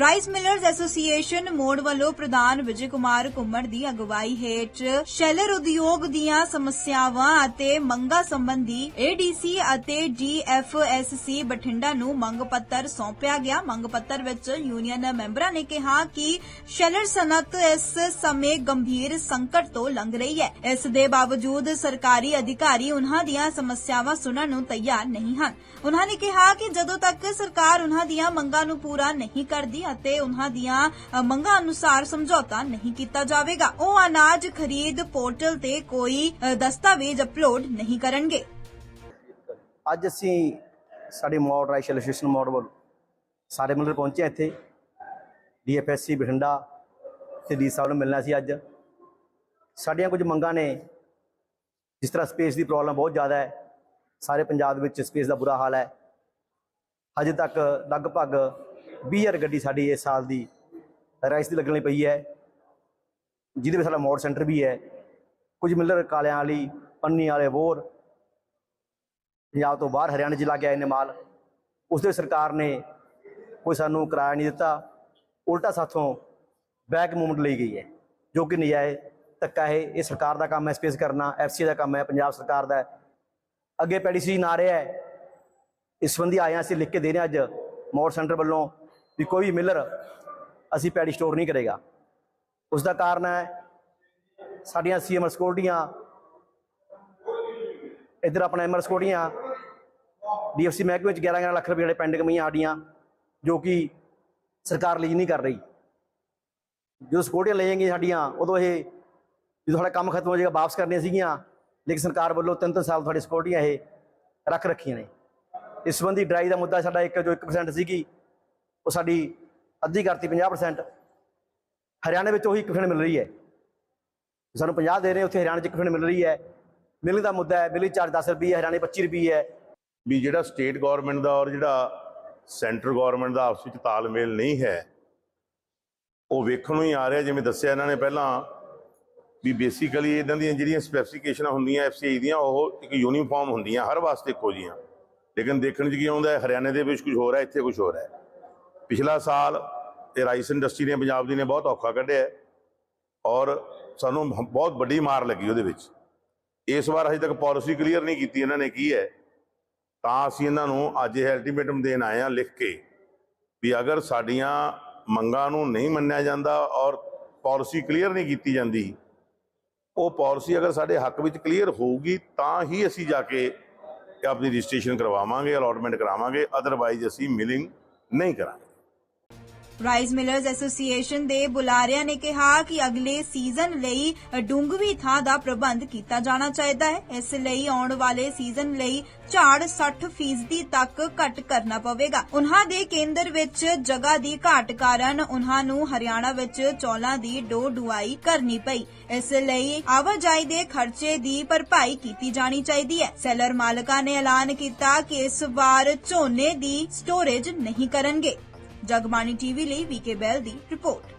Rice millers association ਮੋੜ ਵੱਲੋਂ ਪ੍ਰਧਾਨ ਵਿਜੇ ਕੁਮਾਰ ਕੁੰਮੜ ਦੀ ਅਗਵਾਈ ਹੇਠ ਸ਼ੈਲਰ ਉਦਯੋਗ ਦੀਆਂ ਸਮੱਸਿਆਵਾਂ ਅਤੇ ਮੰਗਾਂ ਸੰਬੰਧੀ ਏਡੀਸੀ ਅਤੇ ਡੀਐਫਐਸਸੀ ਬਠਿੰਡਾ ਨੂੰ ਮੰਗ ਪੱਤਰ ਸੌਂਪਿਆ ਗਿਆ। ਮੰਗ ਪੱਤਰ ਵਿੱਚ ਯੂਨੀਅਨ ਮੈਂਬਰਾਂ ਨੇ ਕਿਹਾ ਕਿ ਸ਼ੈਲਰ ਸਨਅਤ ਇਸ ਸਮੇਂ ਗੰਭੀਰ ਸੰਕਟ ਤੋਂ ਲੰਘ ਰਹੀ ਹੈ। ਇਸ ਦੇ ਬਾਵਜੂਦ ਸਰਕਾਰੀ ਅਧਿਕਾਰੀ ਉਨ੍ਹਾਂ ਦੀਆਂ ਸਮੱਸਿਆਵਾਂ ਸੁਣਨ ਨੂੰ ਤਿਆਰ ਨਹੀਂ ਹਨ। ਉਨ੍ਹਾਂ ਨੇ ਕਿਹਾ ਕਿ ਜਦੋਂ ਤੱਕ ਸਰਕਾਰ ਉਨ੍ਹਾਂ ਦੀਆਂ ਮੰਗਾਂ ਨੂੰ ਪੂਰਾ ਨਹੀਂ ਕਰਦੀ ਅਤੇ ਉਨ੍ਹਾਂ ਦੀਆਂ ਮੰਗਾਂ ਅਨੁਸਾਰ ਸਮਝੌਤਾ ਨਹੀਂ ਕੀਤਾ ਜਾਵੇਗਾ। ਉਹ ਅਨਾਜ ਖਰੀਦ ਪੋਰਟਲ ਤੇ ਕੋਈ ਦਸਤਾਵੇਜ਼ ਅਪਲੋਡ ਨਹੀਂ ਕਰਨਗੇ। ਅੱਜ ਅਸੀਂ ਸਾਡੇ ਮੋਡ ਰਾਈਸ਼ਲ ਐਸੋਸੀਏਸ਼ਨ ਮੋਡ ਵੱਲ ਸਾਰੇ ਮਿਲਰ ਪਹੁੰਚੇ ਇੱਥੇ। ਡੀਐਫਐਸਸੀ, ਬਠਿੰਡਾ ਤੇ ਡੀ ਸਾਹਿਬ ਨੂੰ ਮਿਲਣਾ ਸੀ ਅੱਜ। ਸਾਡੀਆਂ ਕੁਝ ਮੰਗਾਂ ਨੇ, ਜਿਸ ਤਰ੍ਹਾਂ ਸਪੇਸ ਦੀ ਪ੍ਰੋਬਲਮ ਬਹੁਤ ਜ਼ਿਆਦਾ ਹੈ। ਸਾਰੇ ਪੰਜਾਬ ਵਿੱਚ ਸਪੇਸ ਦਾ ਬੁਰਾ ਹਾਲ ਹੈ। ਹਜੇ ਤੱਕ ਲਗਭਗ 20000 ਗੱਡੀ ਸਾਡੀ ਇਸ ਸਾਲ ਦੀ ਰਾਈਸ ਦੀ ਲੱਗਣ ਲਈ ਪਈ ਹੈ। ਜਿਹਦੇ ਵਿੱਚ ਸਾਡਾ ਮੋੜ ਸੈਂਟਰ ਵੀ ਹੈ। ਕੁਝ ਮਿਲਰ ਕਾਲਿਆਂ ਵਾਲੀ, ਪੰਨੀ ਵਾਲੇ ਬੋਰ ਪੰਜਾਬ ਤੋਂ ਬਾਹਰ ਹਰਿਆਣਾ ਜ਼ਿਲ੍ਹਾ ਗਿਆ ਇਹਨੇ ਮਾਲ। ਉਸ ਦੇ ਸਰਕਾਰ ਨੇ ਕੋਈ ਸਾਨੂੰ ਕਿਰਾਇਆ ਨਹੀਂ ਦਿੱਤਾ। ਉਲਟਾ ਸਾਥੋਂ ਬੈਕ ਮੂਵਮੈਂਟ ਲਈ ਗਈ ਹੈ, ਜੋ ਕਿ ਨਜਾਇਜ਼ ਧੱਕਾ ਹੈ। ਇਹ ਸਰਕਾਰ ਦਾ ਕੰਮ ਹੈ ਸਪੇਸ ਕਰਨਾ। ਐਫਸੀ ਦਾ ਕੰਮ ਹੈ, ਪੰਜਾਬ ਸਰਕਾਰ ਦਾ ਅੱਗੇ ਪੈਡੀ ਸੀਜ਼ਨ ਆ ਰਿਹਾ ਹੈ। ਇਸ ਸੰਬੰਧੀ ਆਏ ਹਾਂ ਅਸੀਂ ਲਿਖ ਕੇ ਦੇ ਰਹੇ ਹਾਂ ਅੱਜ ਮੋੜ ਸੈਂਟਰ ਵੱਲੋਂ। ਵੀ ਕੋਈ ਵੀ ਮਿਲਰ ਅਸੀਂ ਪੈਡੀ ਸਟੋਰ ਨਹੀਂ ਕਰੇਗਾ। ਉਸ ਦਾ ਕਾਰਨ ਹੈ, ਸਾਡੀਆਂ ਸੀਐਮ ਸਿਕਿਉਰਟੀਆਂ ਇੱਧਰ ਆਪਣਾ ਐਮਆਰ ਸਿਕਿਉਰਟੀਆਂ ਡੀਐਫਸੀ ਮਹਿਕਮੇ ਵਿੱਚ 11 11 ਲੱਖ ਰੁਪਏ ਜਿਹੜੇ ਪੈਂਡਿੰਗ ਪਈਆਂ ਆਡੀਆਂ ਜੋ ਕਿ ਸਰਕਾਰ ਲਈ ਨਹੀਂ ਕਰ ਰਹੀ। ਜਦੋਂ ਸਿਕਿਉਰਟੀਆਂ ਲੈ ਜਾਣਗੀਆਂ ਸਾਡੀਆਂ, ਉਦੋਂ ਇਹ ਜਦੋਂ ਸਾਡਾ ਕੰਮ ਖਤਮ ਹੋ ਜਾਏਗਾ, ਵਾਪਸ ਕਰਨੀਆਂ ਸੀਗੀਆਂ, ਲੇਕਿਨ ਸਰਕਾਰ ਵੱਲੋਂ ਤਿੰਨ ਤਿੰਨ ਸਾਲ ਤੁਹਾਡੀ ਸਿਕਿਉਰਟੀਆਂ ਇਹ ਰੱਖ ਰੱਖੀਆਂ ਨੇ। ਇਸ ਸੰਬੰਧੀ ਡਰਾਈ ਦਾ ਮੁੱਦਾ ਸਾਡਾ ਇੱਕ ਜੋ 1% ਸੀਗੀ ਉਹ ਸਾਡੀ ਅੱਧੀ ਕਰਤੀ 50% ਹਰਿਆਣੇ ਵਿੱਚ ਉਹੀ 1% ਮਿਲ ਰਹੀ ਹੈ। ਸਾਨੂੰ 50 ਦੇ ਰਹੇ ਉੱਥੇ ਹਰਿਆਣੇ ਚ 1% ਮਿਲ ਰਹੀ ਹੈ। ਮਿਲਣ ਦਾ ਮੁੱਦਾ ਹੈ ਮਿਲੀ ਚਾਰਜ 10 ਰੁਪਏ ਹਰਿਆਣੇ 25 ਰੁਪਏ ਹੈ। ਵੀ ਜਿਹੜਾ ਸਟੇਟ ਗਵਰਨਮੈਂਟ ਦਾ ਔਰ ਜਿਹੜਾ ਸੈਂਟਰ ਗਵਰਨਮੈਂਟ ਦਾ ਆਪਸ ਵਿੱਚ ਤਾਲਮੇਲ ਨਹੀਂ ਹੈ, ਉਹ ਵੇਖਣ ਨੂੰ ਹੀ ਆ ਰਿਹਾ, ਜਿਵੇਂ ਦੱਸਿਆ ਇਹਨਾਂ ਨੇ ਪਹਿਲਾਂ ਵੀ ਬੇਸਿਕਲੀ ਇਹਨਾਂ ਦੀਆਂ ਜਿਹੜੀਆਂ ਸਪੈਸੀਫਿਕੇਸ਼ਨਾਂ ਹੁੰਦੀਆਂ ਐਫਸੀਆਈ ਦੀਆਂ, ਉਹ ਇੱਕ ਯੂਨੀਫਾਰਮ ਹੁੰਦੀਆਂ, ਹਰ ਵਾਸਤੇ ਇੱਕੋ ਜਿਹੀਆਂ। ਲੇਕਿਨ ਦੇਖਣ 'ਚ ਕੀ ਆਉਂਦਾ ਹਰਿਆਣੇ ਦੇ ਵਿੱਚ ਕੁਝ ਹੋਰ ਹੈ, ਇੱਥੇ ਕੁਝ ਹੋਰ ਹੈ। ਪਿਛਲਾ ਸਾਲ ਇਹ ਰਾਈਸ ਇੰਡਸਟਰੀ ਨੇ, ਪੰਜਾਬ ਦੀ ਨੇ ਬਹੁਤ ਔਖਾ ਕੱਢਿਆ ਔਰ ਸਾਨੂੰ ਬਹੁਤ ਵੱਡੀ ਮਾਰ ਲੱਗੀ ਉਹਦੇ ਵਿੱਚ। ਇਸ ਵਾਰ ਅਜੇ ਤੱਕ ਪਾਲਿਸੀ ਕਲੀਅਰ ਨਹੀਂ ਕੀਤੀ ਇਹਨਾਂ ਨੇ ਕੀ ਹੈ। ਤਾਂ ਅਸੀਂ ਇਹਨਾਂ ਨੂੰ ਅੱਜ ਇਹ ਅਲਟੀਮੇਟਮ ਦੇਣ ਆਏ ਹਾਂ ਲਿਖ ਕੇ ਵੀ ਅਗਰ ਸਾਡੀਆਂ ਮੰਗਾਂ ਨੂੰ ਨਹੀਂ ਮੰਨਿਆ ਜਾਂਦਾ ਔਰ ਪਾਲਿਸੀ ਕਲੀਅਰ ਨਹੀਂ ਕੀਤੀ ਜਾਂਦੀ, ਉਹ ਪਾਲਿਸੀ ਅਗਰ ਸਾਡੇ ਹੱਕ ਵਿੱਚ ਕਲੀਅਰ ਹੋਊਗੀ ਤਾਂ ਹੀ ਅਸੀਂ ਜਾ ਕੇ ਆਪਣੀ ਰਜਿਸਟ੍ਰੇਸ਼ਨ ਕਰਵਾਵਾਂਗੇ, ਅਲਾਟਮੈਂਟ ਕਰਾਵਾਂਗੇ ਅਦਰਵਾਈਜ਼ ਅਸੀਂ ਮਿਲਿੰਗ ਨਹੀਂ ਕਰਾਂਗੇ। ਰਾਈਸ ਮਿਲਰਸ ਐਸੋਸੀਏਸ਼ਨ ਦੇ ਬੁਲਾਰਿਆਂ ਨੇ ਕਿਹਾ ਕਿ ਅਗਲੇ ਸੀਜ਼ਨ ਲਈ ਡੂੰਘਵੀ ਥਾਂ ਦਾ ਪ੍ਰਬੰਧ ਕੀਤਾ ਜਾਣਾ ਚਾਹੀਦਾ ਹੈ। ਇਸ ਲਈ ਆਉਣ ਵਾਲੇ ਸੀਜ਼ਨ ਲਈ ਝਾੜ 60% ਤੱਕ ਘਟ ਕਰਨਾ ਪਵੇਗਾ। ਉਨ੍ਹਾਂ ਦੇ ਕੇਂਦਰ ਵਿੱਚ ਜਗ੍ਹਾ ਦੀ ਘਾਟ ਕਾਰਨ ਉਨ੍ਹਾਂ ਨੂੰ ਹਰਿਆਣਾ ਵਿੱਚ ਚੌਲਾਂ ਦੀ ਡੋ ਡੁਆਈ ਕਰਨੀ ਪਈ। ਇਸ ਲਈ ਆਵਾਜਾਈ ਦੇ ਖਰਚੇ ਦੀ ਭਰਪਾਈ ਕੀਤੀ ਜਾਣੀ ਚਾਹੀਦੀ ਹੈ। ਸੈਲਰ ਮਾਲਕਾਂ ਨੇ ਐਲਾਨ ਕੀਤਾ ਕਿ ਇਸ ਵਾਰ ਝੋਨੇ ਦੀ ਸਟੋਰੇਜ ਨਹੀਂ ਕਰਨਗੇ। ਜਗਬਾਣੀ ਟੀਵੀ ਲਈ ਵੀਕੇ ਬੈਲ ਦੀ ਰਿਪੋਰਟ।